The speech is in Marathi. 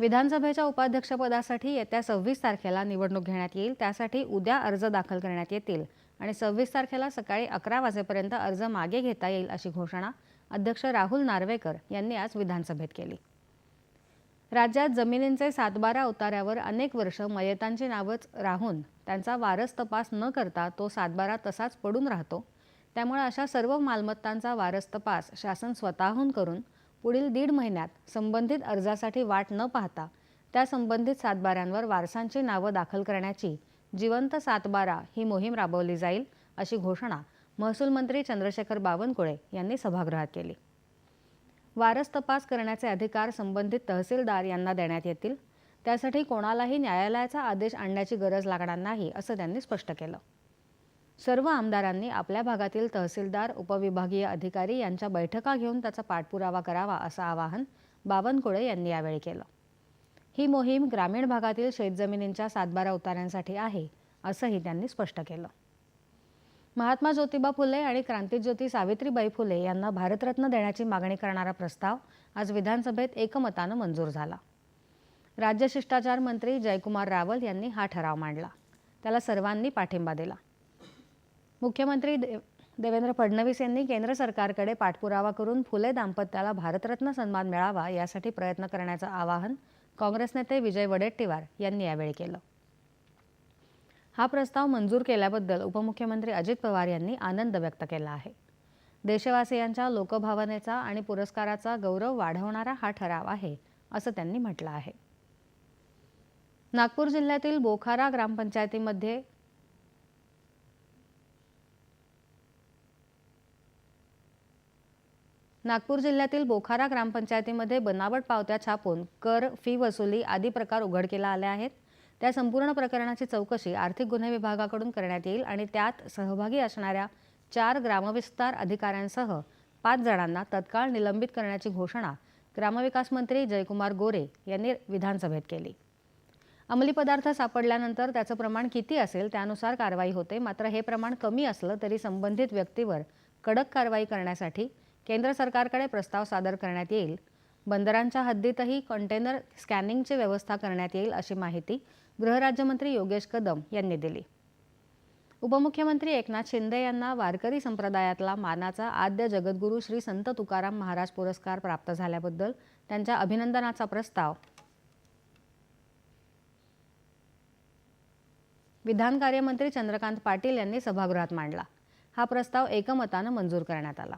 विधानसभेच्या उपाध्यक्षपदासाठी येत्या सव्वीस तारखेला निवडणूक घेण्यात येईल. त्यासाठी उद्या अर्ज दाखल करण्यात येतील. आणि सव्वीस तारखेला सकाळी अकरा वाजेपर्यंत अर्ज मागे घेता येईल अशी घोषणा अध्यक्ष राहुल नार्वेकर यांनी आज विधानसभेत केली. राज्यात जमिनींचे सातबारा उतार्यावर अनेक वर्ष मयतांची नावच राहून त्यांचा वारस तपास न करता तो सातबारा तसाच पडून राहतो. त्यामुळे अशा सर्व मालमत्तांचा वारस तपास शासन स्वतःहून करून पुढील दीड महिन्यात संबंधित अर्जासाठी वाट न पाहता त्या संबंधित सातबाऱ्यांवर वारसांची नावं दाखल करण्याची जिवंत सातबारा ही मोहीम राबवली जाईल अशी घोषणा महसूल मंत्री चंद्रशेखर बावनकुळे यांनी सभागृहात केली. वारस तपास करण्याचे अधिकार संबंधित तहसीलदार यांना देण्यात येतील. त्यासाठी कोणालाही न्यायालयाचा आदेश आणण्याची गरज लागणार नाही असं त्यांनी स्पष्ट केलं. सर्व आमदारांनी आपल्या भागातील तहसीलदार उपविभागीय अधिकारी यांच्या बैठका घेऊन त्याचा पाठपुरावा करावा असं आवाहन बावनकुळे यांनी यावेळी केलं. ही मोहीम ग्रामीण भागातील शेतजमिनींच्या सातबारा उतार्यांसाठी आहे असंही त्यांनी स्पष्ट केलं. महात्मा ज्योतिबा फुले आणि क्रांतीज्योती सावित्रीबाई फुले यांना भारतरत्न देण्याची मागणी करणारा प्रस्ताव आज विधानसभेत एकमतानं मंजूर झाला. राज्य शिष्टाचार मंत्री जयकुमार रावल यांनी हा ठराव मांडला. त्याला सर्वांनी पाठिंबा दिला. मुख्यमंत्री देव देवेंद्र फडणवीस यांनी केंद्र सरकारकडे पाठपुरावा करून फुले दाम्पत्याला भारतरत्न सन्मान मिळावा यासाठी प्रयत्न करण्याचं आवाहन काँग्रेस नेते विजय वडेट्टीवार यांनी यावेळी केलं. हा प्रस्ताव मंजूर केल्याबद्दल उपमुख्यमंत्री अजित पवार यांनी आनंद व्यक्त केला आहे. देशवासियांच्या लोकभावनेचा आणि पुरस्काराचा गौरव वाढवणारा हा ठराव आहे असं त्यांनी म्हटलं आहे. नागपूर जिल्ह्यातील बोखारा ग्रामपंचायतीमध्ये नागपूर जिल्ह्यातील बोखारा ग्रामपंचायतीमध्ये बनावट पावत्या छापून कर फी वसुली आदी प्रकार उघडकीला आले आहेत. त्या संपूर्ण प्रकरणाची चौकशी आर्थिक गुन्हे विभागाकडून करण्यात येईल आणि त्यात सहभागी असणाऱ्या चार ग्रामविस्तार अधिकाऱ्यांसह पाच जणांना तत्काळ निलंबित करण्याची घोषणा ग्रामविकास मंत्री जयकुमार गोरे यांनी विधानसभेत केली. अंमली पदार्थ सापडल्यानंतर त्याचं प्रमाण किती असेल त्यानुसार कारवाई होते. मात्र हे प्रमाण कमी असलं तरी संबंधित व्यक्तीवर कडक कारवाई करण्यासाठी केंद्र सरकारकडे प्रस्ताव सादर करण्यात येईल. बंदरांच्या हद्दीतही कंटेनर स्कॅनिंगची व्यवस्था करण्यात येईल अशी माहिती गृहराज्यमंत्री योगेश कदम यांनी दिली. उपमुख्यमंत्री एकनाथ शिंदे यांना वारकरी संप्रदायातला मानाचा आद्य जगद्गुरू श्री संत तुकाराम महाराज पुरस्कार प्राप्त झाल्याबद्दल त्यांच्या अभिनंदनाचा प्रस्ताव. विधान कार्यमंत्री चंद्रकांत पाटील यांनी सभागृहात मांडला. हा प्रस्ताव एकमतानं मंजूर करण्यात आला.